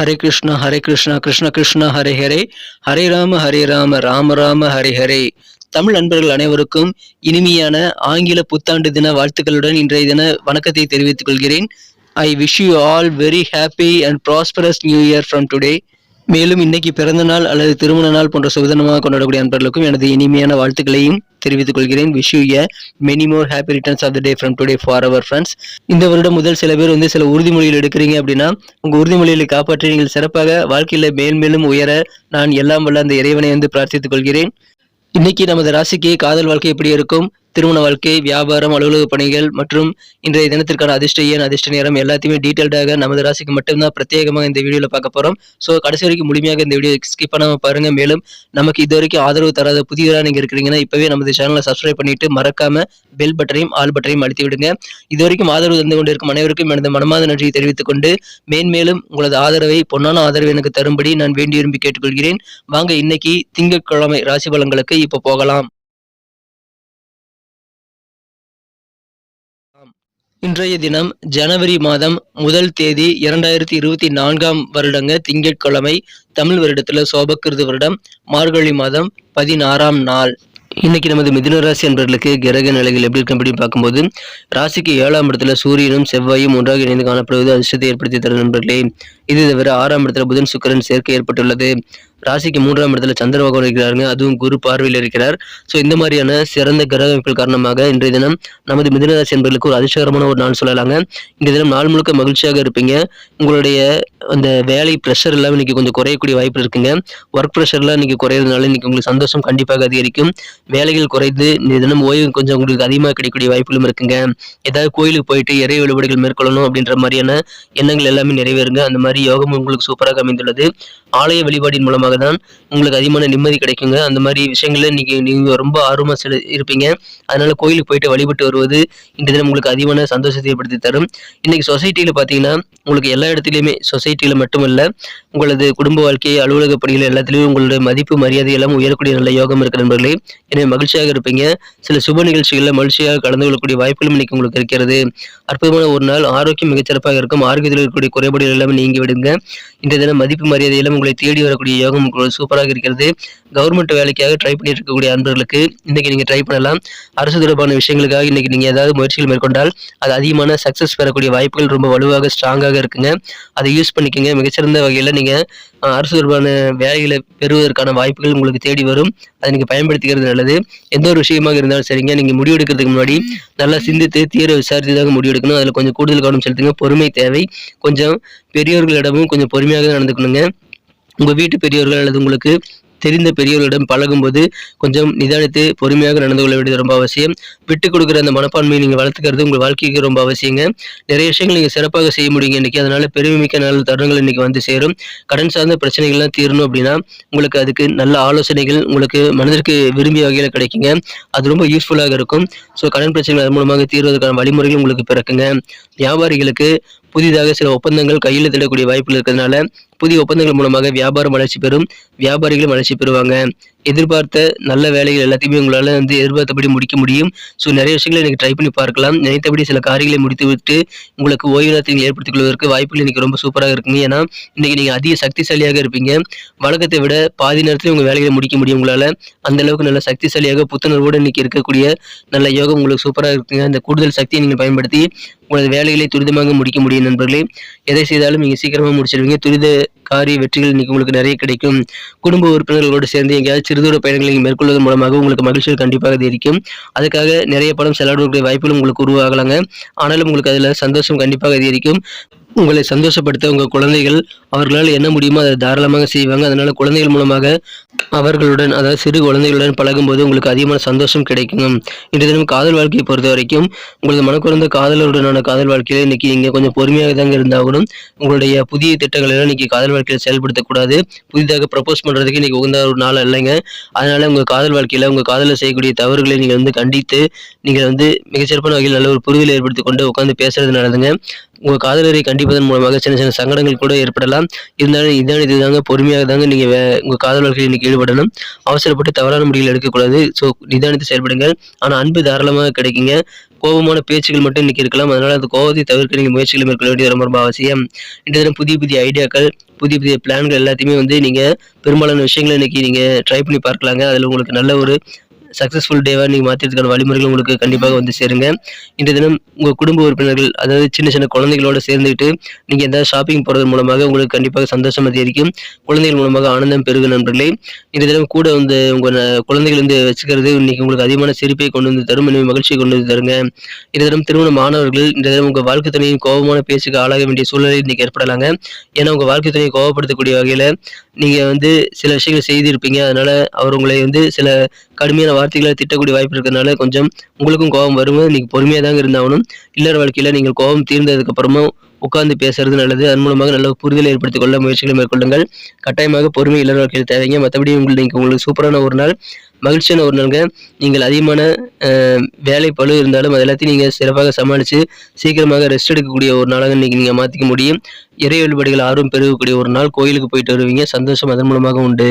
ஹரே கிருஷ்ணா ஹரே கிருஷ்ணா கிருஷ்ண கிருஷ்ணா ஹரே ஹரே. ஹரே ராம ஹரே ராம ராம ராம ஹரே ஹரே. தமிழ் நண்பர்கள் அனைவருக்கும் இனிமையான ஆங்கில புத்தாண்டு தின வாழ்த்துக்களுடன் இன்றைய தின வணக்கத்தை தெரிவித்துக் கொள்கிறேன். I wish you all very happy and prosperous new year from today மேலும் இன்னைக்கு பிறந்த நாள் அல்லது திருமண நாள் போன்ற சுதனமாக கொண்டாடக்கூடிய அன்பர்களுக்கும் எனது இனிமையான வாழ்த்துக்களையும் தெரிவித்துக் கொள்கிறேன். Wish you a many more happy returns of the day from today for our friends இந்த வருடம் முதல் சில பேர் வந்து சில உறுதிமொழிகள் எடுக்கிறீங்க அப்படின்னா உங்க உறுதிமொழிகளை காப்பாற்றி நீங்கள் சிறப்பாக வாழ்க்கையில மேல் மேலும் உயர நான் எல்லாம் வல்ல அந்த இறைவனை வந்து பிரார்த்தித்துக் கொள்கிறேன். இன்னைக்கு நமது ராசிக்கு காதல் வாழ்க்கை எப்படி இருக்கும்? திருமண வாழ்க்கை வியாபாரம் அலுவலக பணிகள் மற்றும் இன்றைய தினத்திற்கான அதிர்ஷ்ட ஏன் அதிர்ஷ்ட நேரம் எல்லாத்தையுமே டீட்டெயில்டாக நமது ராசிக்கு மட்டும்தான் பிரத்யேகமாக இந்த வீடியோவில் பார்க்க போறோம். ஸோ கடைசி வரைக்கும் முழுமையாக இந்த வீடியோ ஸ்கிப் பண்ணாம பாருங்க. மேலும் நமக்கு இது வரைக்கும் ஆதரவு தராத புதியவராக நீங்க இருக்கிறீங்கன்னா இப்பவே நமது சேனலை சப்ஸ்கிரைப் பண்ணிட்டு மறக்காம பெல் பட்டனையும் ஆல் பட்டனையும் அழுத்தி விடுங்க. இது வரைக்கும் ஆதரவு தந்து கொண்டிருக்கும் அனைவருக்கும் எனது மனமாத நன்றியை தெரிவித்துக் கொண்டு மேன்மேலும் உங்களது ஆதரவை பொன்னான ஆதரவு எனக்கு தரும்படி நான் வேண்டி விரும்பி கேட்டுக்கொள்கிறேன். வாங்க இன்னைக்கு திங்கட்கிழமை ராசி பலன்களுக்கு இப்போ போகலாம். இன்றைய தினம் ஜனவரி மாதம் முதல் தேதி இரண்டாயிரத்தி இருபத்தி நான்காம் வருடங்க திங்கட்கிழமை தமிழ் வருடத்துல சோபக்கிருது வருடம் மார்கழி மாதம் பதினாறாம் நாள். இன்னைக்கு நமது மிதுன ராசி என்பவர்களுக்கு கிரக நிலைகள் எப்படி இருக்கு அப்படின்னு பார்க்கும்போது ராசிக்கு ஏழாம் இடத்துல சூரியனும் செவ்வாயும் ஒன்றாக இணைந்து காணப்படுவது அதிர்ஷ்டத்தை ஏற்படுத்தி தரும் நண்பர்களே. இது தவிர ஆறாம் இடத்துல புதன் சுக்கரன் சேர்க்கை ஏற்பட்டுள்ளது. ராசிக்கு மூன்றாம் இடத்துல சந்திர பகவான் இருக்கிறாருங்க. அதுவும் குரு பார்வையில் இருக்கிறார். ஸோ இந்த மாதிரியான சிறந்த கிரக அமைப்புகள் காரணமாக இன்றைய தினம் நமது மிதனராசி என்பர்களுக்கு ஒரு அதிர்ஷ்டகரமான ஒரு நாள் சொல்லலாங்க. இந்த தினம் நாள் முழுக்க மகிழ்ச்சியாக இருப்பீங்க. உங்களுடைய அந்த வேலை ப்ரெஷர் எல்லாம் இன்னைக்கு கொஞ்சம் குறையக்கூடிய வாய்ப்பு இருக்குங்க. ஒர்க் ப்ரெஷர்லாம் இன்னைக்கு குறையிறதுனால இன்னைக்கு உங்களுக்கு சந்தோஷம் கண்டிப்பாக அதிகரிக்கும். வேலைகள் குறைந்து இந்த தினம் ஓய்வு கொஞ்சம் உங்களுக்கு அதிகமாக கிடைக்கக்கூடிய வாய்ப்புகளும் இருக்குங்க. ஏதாவது கோயிலுக்கு போயிட்டு இறை வழிபாடுகள் மேற்கொள்ளணும் அப்படின்ற மாதிரியான எண்ணங்கள் எல்லாமே நிறைவேறுங்க. அந்த மாதிரி யோகம் உங்களுக்கு சூப்பராக அமைந்துள்ளது. ஆலய வழிபாடின் மூலமாக தான் உங்களுக்கு அதிகமான நிம்மதி கிடைக்குங்க. அந்த மாதிரி விஷயங்கள்ல நீங்கள் நீங்கள் ரொம்ப ஆர்வமா செலு இருப்பீங்க. அதனால கோயிலுக்கு போயிட்டு வழிபட்டு வருவது இந்த தினம் உங்களுக்கு அதிகமான சந்தோஷத்தை ஏற்படுத்தி தரும். இன்னைக்கு சொசைட்டியில பாத்தீங்கன்னா உங்களுக்கு எல்லா இடத்துலையுமே சொசைட்டியில மட்டுமல்ல உங்களது குடும்ப வாழ்க்கை அலுவலக பணிகள் எல்லாத்துலேயும் உங்களுடைய மதிப்பு மரியாதை எல்லாம் உயரக்கூடிய நல்ல யோகம் இருக்கிற நண்பர்களே எனவே மகிழ்ச்சியாக இருப்பீங்க. சில சுப நிகழ்ச்சிகளில் மகிழ்ச்சியாக கலந்து கொள்ளக்கூடிய வாய்ப்புகளும் இன்னைக்கு உங்களுக்கு இருக்கிறது. அற்புதமான ஒரு நாள் ஆரோக்கியம் மிகச்சிறப்பாக இருக்கும். ஆரோக்கியத்தில் இருக்கக்கூடிய குறைபாடுகள் எல்லாமே நீங்கி விடுங்க. இந்த தினம் மதிப்பு மரியாதை எல்லாம் உங்களை தேடி வரக்கூடிய யோகம் உங்களுக்கு சூப்பராக இருக்கிறது. கவர்மெண்ட் வேலைக்காக ட்ரை பண்ணிட்டு இருக்கக்கூடிய அன்பர்களுக்கு இன்னைக்கு நீங்க ட்ரை பண்ணலாம். அரசு தொடர்பான விஷயங்களுக்காக இன்னைக்கு நீங்க ஏதாவது முயற்சிகள் மேற்கொண்டால் அது அதிகமான சக்சஸ் பெறக்கூடிய வாய்ப்புகள் ரொம்ப வலுவாக ஸ்ட்ராங்காக இருக்குங்க. அதை யூஸ் பண்ணிக்கோங்க. மிகச்சிறந்த வகையில் நீங்க அரசு தொடர்பான வேலைகளை பெறுவதற்கான வாய்ப்புகள் உங்களுக்கு தேடி வரும். அதை நீங்க பயன்படுத்திக்கிறது நல்லது. எந்த ஒரு விஷயமாக இருந்தாலும் சரிங்க. நீங்க முடிவெடுக்கிறதுக்கு முன்னாடி நல்லா சிந்தித்து தீர விசாரித்து முடிவெடுக்கணும். அதில் கொஞ்சம் கூடுதல் கவனம் செலுத்துங்க. பொறுமை தேவை. கொஞ்சம் பெரியவர்களிடமும் கொஞ்சம் பொறுமையாக நடந்துக்கணுங்க. உங்கள் வீட்டு பெரியவர்கள் அல்லது உங்களுக்கு தெரிந்த பெரியவர்களிடம் பழகும்போது கொஞ்சம் நிதானித்து பொறுமையாக நடந்து கொள்ள வேண்டியது ரொம்ப அவசியம். விட்டு கொடுக்குற அந்த மனப்பான்மையை நீங்கள் வளர்த்துக்கிறது உங்கள் வாழ்க்கைக்கு ரொம்ப அவசியங்க. நிறைய விஷயங்கள் நீங்கள் சிறப்பாக செய்ய முடியுங்க இன்றைக்கி அதனால் பெருமைமிக்க நல்ல தருணங்கள் இன்றைக்கி வந்து சேரும். கடன் சார்ந்த பிரச்சனைகள்லாம் தீரணும் அப்படின்னா உங்களுக்கு அதுக்கு நல்ல ஆலோசனைகள் உங்களுக்கு மனதிற்கு விரும்பிய வகையில் கிடைக்குங்க. அது ரொம்ப யூஸ்ஃபுல்லாக இருக்கும். ஸோ கடன் பிரச்சனைகள் அதன் மூலமாக தீர்வதற்கான வழிமுறைகள் உங்களுக்கு பிறக்குங்க. வியாபாரிகளுக்கு புதிதாக சில ஒப்பந்தங்கள் கையெழுத்திடக்கூடிய வாய்ப்புகள் இருக்கிறதுனால புதிய ஒப்பந்தங்கள் மூலமாக வியாபாரம் வளர்ச்சி பெறும். வியாபாரிகளும் வளர்ச்சி பெறுவாங்க. எதிர்பார்த்த நல்ல வேலைகள் எல்லாத்தையுமே உங்களால் வந்து எதிர்பார்த்தபடி முடிக்க முடியும். ஸோ நிறைய விஷயங்களை நீங்கள் ட்ரை பண்ணி பார்க்கலாம். நினைத்தபடி சில காரியங்களை முடித்து விட்டு உங்களுக்கு ஓய்வு நேரத்தை ஏற்படுத்திக் கொள்வதற்கு வாய்ப்புகள் இன்னைக்கு ரொம்ப சூப்பராக இருக்குங்க. ஏன்னா இன்றைக்கி நீங்கள் அதிக சக்திசாலியாக இருப்பீங்க. வழக்கத்தை விட பாதி நேரத்தில் உங்கள் வேலைகளை முடிக்க முடியும் உங்களால். அந்தளவுக்கு நல்ல சக்திசாலியாக புத்துணர்வோடு இன்னைக்கு இருக்கக்கூடிய நல்ல யோகம் உங்களுக்கு சூப்பராக இருக்குங்க. அந்த கூடுதல் சக்தியை நீங்கள் பயன்படுத்தி உங்களது வேலைகளை துரிதமாக முடிக்க முடியும் நண்பர்களே. எதை செய்தாலும் நீங்கள் சீக்கிரமாக முடிச்சிடுவீங்க. துரித காரிய வெற்றிகள் இன்னைக்கு உங்களுக்கு நிறைய கிடைக்கும். குடும்ப உறுப்பினர்களோடு சேர்ந்து எங்கேயாவது சிறுதூர பயணங்களை மேற்கொள்வதன் மூலமாக உங்களுக்கு மகிழ்ச்சிகள் கண்டிப்பாக அதிகரிக்கும். அதுக்காக நிறைய பணம் செலவிடக்கூடிய வாய்ப்புகள் உங்களுக்கு உருவாகலாங்க. ஆனாலும் உங்களுக்கு அதில் சந்தோஷம் கண்டிப்பாக அதிகரிக்கும். உங்களை சந்தோஷப்படுத்த உங்கள் குழந்தைகள் அவர்களால் என்ன முடியுமோ அதை தாராளமாக செய்வாங்க. அதனால குழந்தைகள் மூலமாக அவர்களுடன் அதாவது சிறு குழந்தைகளுடன் பழகும்போது உங்களுக்கு அதிகமான சந்தோஷம் கிடைக்கும். இன்று தினம் காதல் வாழ்க்கையை பொறுத்த வரைக்கும் உங்களது மனக்குறந்த காதலருடனான காதல் வாழ்க்கையில இன்னைக்கு நீங்கள் கொஞ்சம் பொறுமையாக தாங்க இருந்தாகணும் உங்களுடைய புதிய திட்டங்களெல்லாம் இன்னைக்கு காதல் வாழ்க்கையில் செயல்படுத்தக்கூடாது. புதிதாக ப்ரப்போஸ் பண்ணுறதுக்கு இன்னைக்கு உகந்த ஒரு நாள் இல்லைங்க அதனால உங்கள் காதல் வாழ்க்கையில் உங்கள் காதலில் செய்யக்கூடிய தவறுகளை நீங்கள் வந்து கண்டித்து நீங்கள் வந்து மிகச்சிறப்பான வகையில் நல்ல ஒரு புரிதலை ஏற்படுத்தி கொண்டு உட்காந்து பேசுறது நல்லதுங்க உங்கள் காதலரை கண்டிப்பதன் மூலமாக சின்ன சின்ன சங்கடங்கள் கூட ஏற்படலாம். இருந்தாலும் இதான் இதுதாங்க பொறுமையாக தாங்க நீங்கள் வே- உங்கள் காதல் வாழ்க்கையில் இன்றைக்கி ஈடுபடணும். அவசரப்பட்டு தவறான முடிவுகள் எடுக்கக்கூடாது. ஸோ நிதானித்து செயல்படுங்கள். ஆனால் அன்பு தாராளமாக கிடைக்குங்க. கோபமான பேச்சுகள் மட்டும் இன்றைக்கி இருக்கலாம். அதனால் அந்த கோபத்தை தவிர்க்க நீங்கள் முயற்சிகளை மேற்கொள்ள வேண்டியது ரொம்ப ரொம்ப அவசியம். இன்றைய தினம் புதிய புதிய ஐடியாக்கள் புதிய புதிய பிளான்கள் எல்லாத்தையுமே வந்து நீங்கள் பெரும்பாலான விஷயங்களை இன்றைக்கி நீங்கள் ட்ரை பண்ணி பார்க்கலாங்க. அதில் உங்களுக்கு நல்ல ஒரு சக்ஸஸ்ஃபுல் டேவாக நீங்கள் மாற்றுறதுக்கான வழிமுறைகள் உங்களுக்கு கண்டிப்பாக வந்து சேருங்க. இன்றைய தினம் உங்கள் குடும்ப உறுப்பினர்கள் அதாவது சின்ன சின்ன குழந்தைகளோட சேர்ந்துக்கிட்டு நீங்கள் எந்த ஷாப்பிங் போகிறது மூலமாக உங்களுக்கு கண்டிப்பாக சந்தோஷம் அதிகரிக்கும் குழந்தைகள் மூலமாக ஆனந்தம் பெருகும் நண்பர்களே. இன்றைய தினம் கூட வந்து உங்கள் குழந்தைகள் வந்து வச்சுக்கிறது இன்னைக்கு உங்களுக்கு அதிகமான சிரிப்பை கொண்டு வந்து தரும் இன்னும் மகிழ்ச்சியை கொண்டு வந்து தருங்க. இந்த தினம் திருமண மாணவர்கள் இந்த தினம் உங்கள் வாழ்க்கை துணையின் கோபமான பேச்சுக்கு ஆளாக வேண்டிய சூழ்நிலை இன்னைக்கு ஏற்படலாங்க. ஏன்னா உங்கள் வாழ்க்கை துணையை கோபப்படுத்தக்கூடிய வகையில் நீங்கள் வந்து சில விஷயங்கள் செய்திருப்பீங்க. அதனால் அவர் உங்களை வந்து சில கடுமையான வார்த்தைகளை திட்டக்கூடிய வாய்ப்பு இருக்கிறதுனால கொஞ்சம் உங்களுக்கும் கோபம் வரும். நீங்கள் பொறுமையாக தாங்க இருந்தாகணும். இல்லற வாழ்க்கையில் நீங்கள் கோபம் தீர்ந்ததுக்கப்புறமும் உட்கார்ந்து பேசுறது நல்லது. அதன் மூலமாக நல்ல புரிதலை ஏற்படுத்திக் கொள்ள முயற்சிகளை மேற்கொள்ளுங்கள். கட்டாயமாக பொறுமை இல்லற வாழ்க்கையில் தேவைங்க. மற்றபடி உங்களுக்கு நீங்கள் உங்களுக்கு சூப்பரான ஒரு நாள் மகிழ்ச்சியான ஒரு நாளுங்க. நீங்கள் அதிகமான வேலை பளு இருந்தாலும் அது எல்லாத்தையும் நீங்கள் சிறப்பாக சமாளித்து சீக்கிரமாக ரெஸ்ட் எடுக்கக்கூடிய ஒரு நாளாக இன்றைக்கி நீங்கள் மாற்றிக்க முடியும். இறை வழிபாடுகள் ஆர்வம் பெருகக்கூடிய ஒரு நாள். கோயிலுக்கு போயிட்டு வருவீங்க. சந்தோஷம் அதன் மூலமாக உண்டு.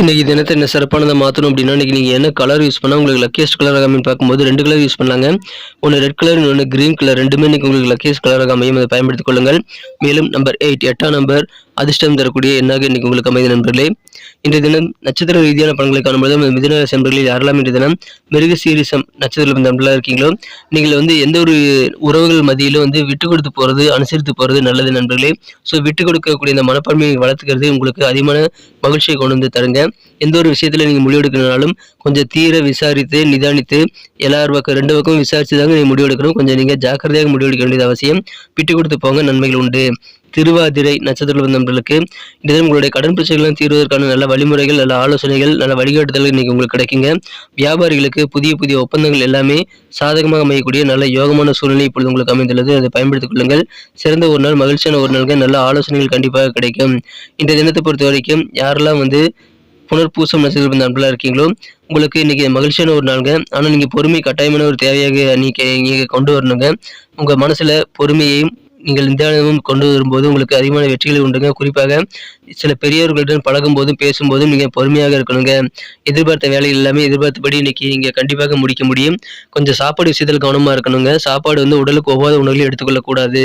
இன்னைக்கு தினத்தை என்ன சிறப்பானதை மாற்றணும் அப்படின்னா இன்னைக்கு நீங்கள் என்ன கலர் யூஸ் பண்ணால் உங்களுக்கு லக்கியஸ்ட் கலராக ஆகாமல் பார்க்கும்போது ரெண்டு கலர் யூஸ் பண்ணாங்க ஒன்று ரெட் கலர் இன்னொன்று கிரீன் கலர் ரெண்டுமே இன்னைக்கு உங்களுக்கு லக்கியஸ்ட் கலராக ஆகாமையும் அதை பயன்படுத்திக் கொள்ளுங்கள். மேலும் நம்பர் எயிட் எட்டாம் நம்பர் அதிர்ஷ்டம் தரக்கூடிய என்னாக இன்னைக்கு உங்களுக்கு அமைதி நண்பர்களே இன்றைய தினம் நட்சத்திர ரீதியான பலன்களை காணும்போது நமது மிதுன ராசி நண்பர்களில் யாரெல்லாம் இன்றைய தினம் மிருக சீரிசம் நட்சத்திர நண்பர்களாக இருக்கீங்களோ நீங்கள் வந்து எந்த ஒரு உறவுகள் மத்தியிலும் வந்து விட்டு கொடுத்து போகிறது அனுசரித்து போகிறது நல்லது நண்பர்களே. ஸோ விட்டு கொடுக்கக்கூடிய இந்த மனப்பான்மையை வளர்த்துக்கிறது உங்களுக்கு அதிகமான மகிழ்ச்சியை கொண்டு வந்து தருங்க. எந்த ஒரு விஷயத்தில் நீங்கள் முடிவெடுக்கணும்னாலும் கொஞ்சம் தீர விசாரித்து நிதானித்து எல்லார் பக்கம் ரெண்டு பக்கம் விசாரித்து தாங்க நீங்கள் முடிவெடுக்கணும். கொஞ்சம் நீங்கள் ஜாக்கிரதையாக முடிவெடுக்க வேண்டியது அவசியம். விட்டு கொடுத்து போங்க நன்மைகள் உண்டு. திருவாதிரை நட்சத்திர நண்பர்களுக்கு இந்த தினம் உங்களுடைய கடன் பிரச்சனைகளும் தீர்வதற்கான நல்ல வழிமுறைகள் நல்ல ஆலோசனைகள் நல்ல வழிகாட்டுதல்கள் இன்னைக்கு உங்களுக்கு கிடைக்குங்க. வியாபாரிகளுக்கு புதிய புதிய ஒப்பந்தங்கள் எல்லாமே சாதகமாக அமையக்கூடிய நல்ல யோகமான சூழ்நிலை இப்பொழுது உங்களுக்கு அமைந்துள்ளது. அதை பயன்படுத்திக் கொள்ளுங்கள். சிறந்த ஒரு நாள் மகிழ்ச்சியான ஒரு நாள்கள் நல்ல ஆலோசனைகள் கண்டிப்பாக கிடைக்கும். இந்த தினத்தை பொறுத்த வரைக்கும் யாரெல்லாம் வந்து புனர்பூசம் நட்சத்திர நண்பர்களாக இருக்கீங்களோ உங்களுக்கு இன்னைக்கு மகிழ்ச்சியான ஒரு நாளுங்க. ஆனால் நீங்கள் பொறுமை கட்டாயமான ஒரு தேவையாக நீங்கள் நீங்கள் கொண்டு வரணுங்க. உங்கள் மனசில் பொறுமையையும் நீங்கள் நிதானமும் கொண்டு வரும்போது உங்களுக்கு அதிகமான வெற்றிகள் உண்டுங்க. குறிப்பாக சில பெரியவர்களுடன் பழகும் போதும் பேசும்போதும் நீங்கள் பொறுமையாக இருக்கணுங்க. எதிர்பார்த்த வேலைகள் எல்லாமே எதிர்பார்த்தபடி இன்னைக்கு நீங்கள் கண்டிப்பாக முடிக்க முடியும். கொஞ்சம் சாப்பாடு விஷயத்தில் கவனமாக இருக்கணுங்க. சாப்பாடு வந்து உடலுக்கு ஒவ்வாத உணவுகளையும் எடுத்துக்கொள்ளக்கூடாது.